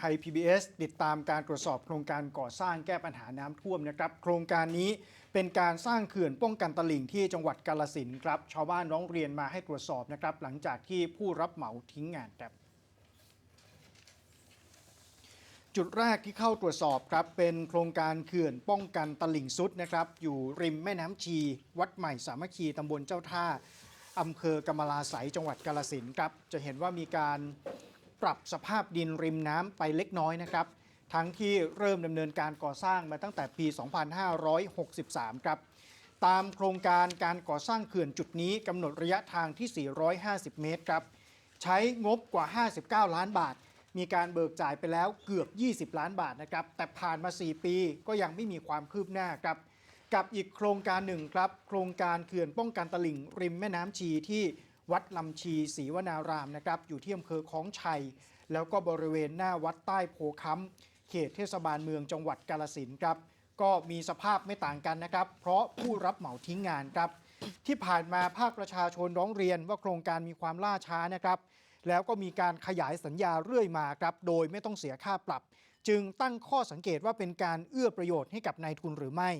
ไทย PBS ติดตามการตรวจสอบโครงการก่อสร้างแก้ปัญหาน้ำท่วมนะครับ โครงการนี้เป็นการสร้างเขื่อนป้องกันตลิ่งที่จังหวัดกาลสินครับ ชาวบ้านร้องเรียนมาให้ตรวจสอบนะครับ หลังจากที่ผู้รับเหมาทิ้งงานครับจุดแรกที่เข้าตรวจสอบครับ เป็นโครงการเขื่อนป้องกันตลิ่งซุดนะครับ อยู่ริมแม่น้ำชี วัดใหม่สามัคคีตำบลเจ้าท่าอำเภอกำมะลาไสยจังหวัดกาลสินครับจะเห็นว่ามีการ ปรับสภาพดินริมน้ำไปเล็กน้อยนะครับ ทั้งที่เริ่มดำเนินการก่อสร้างมาตั้งแต่ปี 2563 ครับ ตามโครงการการก่อสร้างเขื่อนจุดนี้กำหนดระยะทางที่ 450 เมตรครับ ใช้งบกว่า 59 ล้านบาท มีการเบิกจ่ายไปแล้วเกือบ 20 ล้านบาทนะครับ แต่ผ่านมา 4 ปีก็ยังไม่มีความคืบหน้าครับกับอีกโครงการหนึ่งครับ โครงการเขื่อนป้องกันตลิ่งริมแม่น้ำชีที่ วัดลำชีศรีวนารามนะครับอยู่ที่อำเภอคลองชัย แล้วก็บริเวณหน้าวัดใต้โพค้ำเขตเทศบาลเมืองจังหวัดกาลสินครับก็มีสภาพไม่ต่างกันนะครับ เพราะผู้รับเหมาทิ้งงานครับ ที่ผ่านมาภาคประชาชนร้องเรียนว่าโครงการมีความล่าช้านะครับ แล้วก็มีการขยายสัญญาเรื่อยมาครับ โดยไม่ต้องเสียค่าปรับ จึงตั้งข้อสังเกตว่าเป็นการเอื้อประโยชน์ให้กับนายทุนหรือไม่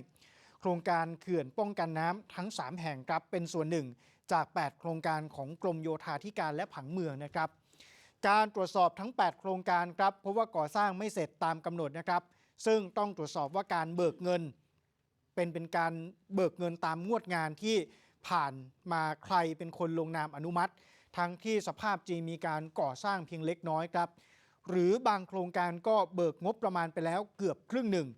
โครงการเขื่อนป้องกันน้ำทั้ง 3 แห่งครับเป็นส่วนหนึ่ง จาก 8 โครงการของกรมโยธาธิการและผังเมืองนะครับ การตรวจสอบทั้ง 8 โครงการครับเพราะว่าก่อสร้างไม่เสร็จตามกำหนดนะครับ ซึ่งต้องตรวจสอบว่าการเบิกเงิน เป็นเป็นการเบิกเงินตามงวดงานที่ผ่านมาใครเป็นคนลงนามอนุมัติ ทั้งที่สภาพจริงมีการก่อสร้างเพียงเล็กน้อยครับ หรือบางโครงการก็เบิกงบประมาณไปแล้วเกือบครึ่งหนึ่ง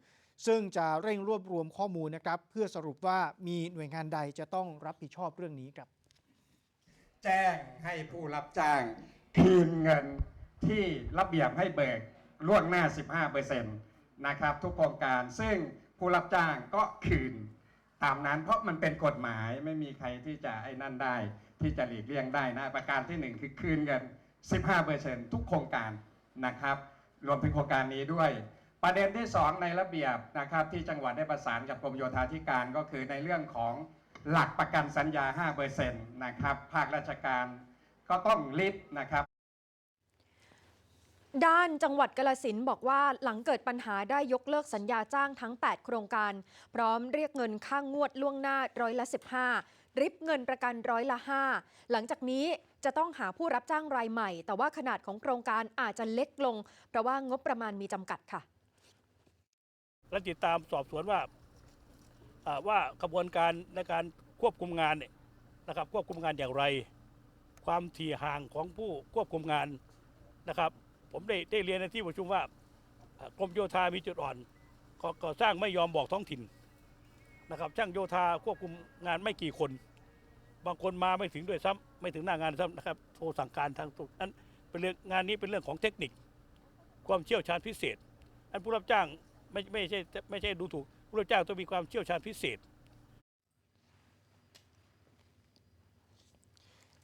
ซึ่งจะเร่งรวบรวมข้อมูลนะครับ เพื่อสรุปว่ามีหน่วยงานใดจะต้องรับผิดชอบเรื่องนี้ครับ แจ้งให้ผู้รับจ้าง คืนเงินที่ระเบียบให้เบิกล่วงหน้า 15%นะครับ ทุกโครงการซึ่งผู้รับจ้างก็คืนตามนั้นเพราะมันเป็นกฎหมายไม่มีใครที่จะไอ้นั่นได้ ที่จะหลีกเลี่ยงได้นะประการที่หนึ่งคือคืนเงิน 15%ทุกโครงการนะครับ รวมถึงโครงการนี้ด้วย ประเด็นที่ 2 ในระเบียบนะครับที่จังหวัดได้ประสานกับกรมโยธาธิการก็คือในเรื่องของ หลักประกันสัญญา 5%นะครับ ภาคราชการก็ต้องริบนะครับด้านจังหวัดกาลสินธุ์บอกว่าหลังเกิดปัญหาได้ยกเลิกสัญญาจ้างทั้ง 8 โครงการ พร้อมเรียกเงินค่างงวดล่วงหน้าร้อยละ 15 ริบเงินประกันร้อยละ 5 หลังจากนี้จะต้องหาผู้รับจ้างรายใหม่ แต่ว่าขนาดของโครงการอาจจะเล็กลง เพราะว่างบประมาณมีจำกัดค่ะ และติดตามสอบสวนว่าอ่า ว่ากระบวนการในการควบคุมงานเนี่ยนะครับควบคุมงานอย่างไร ความถี่ห่างของผู้ควบคุมงานนะครับ ผมได้ได้เรียนในที่ประชุมว่ากรมโยธามีจุดอ่อนก่อสร้างไม่ยอมบอกท้องถิ่นนะครับ ช่างโยธาควบคุมงานไม่กี่คน บางคนมาไม่ถึงด้วยซ้ำไม่ถึงหน้างานซ้ำนะครับโทรสั่งการทางตุนั้นเป็นเรื่องงานนี้เป็นเรื่องของเทคนิค ความเชี่ยวชาญพิเศษ อันผู้รับจ้างไม่ไม่ใช่ไม่ใช่ดูถูกู้รับจ้างต้องมีความเชี่ยวชาญพิเศษ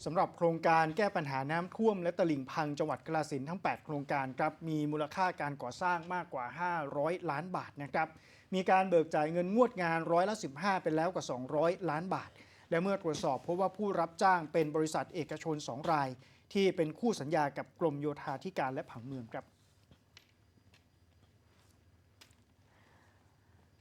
สำหรับโครงการแก้ปัญหาน้ำท่วมและตลิ่งพังจังหวัดกาฬสินทั้ง 8 โครงการครับมีมูลค่าการก่อสร้างมากกว่า 500 ล้านบาทนะครับมีการเบิกจ่ายเงินงวดงานร้อยละ 15 เป็นแล้วกว่า 200 ล้านบาท และเมื่อตรวจสอบพบว่าผู้รับจ้างเป็นบริษัทเอกชน 2 ราย ที่เป็นคู่สัญญากับกรมโยธาธิการและผังเมืองครับ